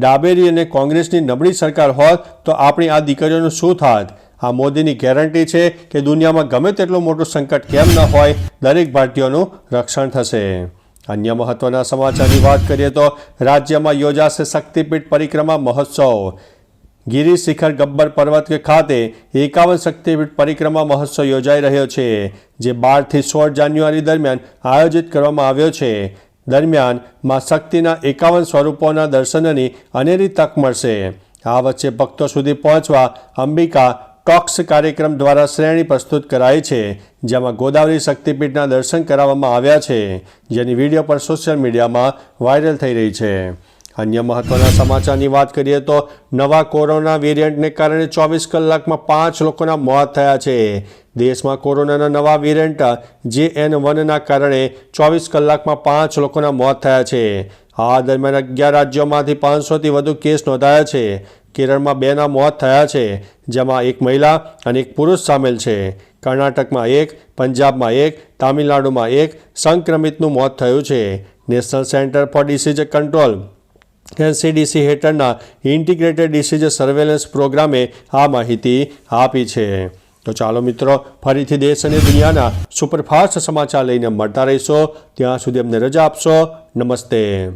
ડાબેરી અને કોંગ્રેસની નબળી સરકાર હોત તો આપણી આ દીકરીઓનું શું થાત? આ મોદીની ગેરંટી છે કે દુનિયામાં ગમે તેટલું મોટું સંકટ કેમ ન હોય, દરેક ભારતીયોનું રક્ષણ થશે. અન્ય મહત્વના સમાચારની વાત કરીએ તો રાજ્યમાં યોજાશે શક્તિપીઠ પરિક્રમા મહોત્સવ. ગિરી શિખર ગબ્બર પર્વત ખાતે એકાવન શક્તિપીઠ પરિક્રમા મહોત્સવ યોજાઈ રહ્યો છે, જે બારથી સોળ જાન્યુઆરી દરમિયાન આયોજિત કરવામાં આવ્યો છે. દરમિયાનમાં શક્તિના એકાવન સ્વરૂપોના દર્શનની અનેરી તક મળશે. આ વચ્ચે ભક્તો સુધી પહોંચવા અંબિકા ટોક્સ કાર્યક્રમ દ્વારા શ્રેણી પ્રસ્તુત કરાઈ છે, જેમાં ગોદાવરી શક્તિપીઠના દર્શન કરાવવામાં આવ્યા છે, જેની વીડિયો પર સોશિયલ મીડિયામાં વાયરલ થઈ રહી છે. અન્ય મહત્વના સમાચારની વાત કરીએ તો નવા કોરોના વેરિયન્ટને કારણે ચોવીસ કલાકમાં પાંચ લોકોના મોત થયા છે. દેશમાં કોરોનાના નવા વેરિયન્ટ જે એન વનના કારણે ચોવીસ કલાકમાં પાંચ લોકોના મોત થયા છે. આ દરમિયાન અગિયાર રાજ્યોમાંથી પાંચસોથી વધુ કેસ નોંધાયા છે. કેરળમાં બેના મોત થયા છે, જેમાં એક મહિલા અને એક પુરુષ સામેલ છે. કર્ણાટકમાં એક, પંજાબમાં એક, તામિલનાડુમાં એક સંક્રમિતનું મોત થયું છે. National centre for disease control NCDC હેઠળના ઇન્ટિગ્રેટેડ ડિસીઝ સર્વેલન્સ પ્રોગ્રામે આ માહિતી આપી છે. તો ચાલો મિત્રો, ફરીથી દેશ અને દુનિયાના સુપરફાસ્ટ સમાચાર લઈને મળતા રહીશો. ત્યાં સુધી અમને રજા આપશો. નમસ્તે.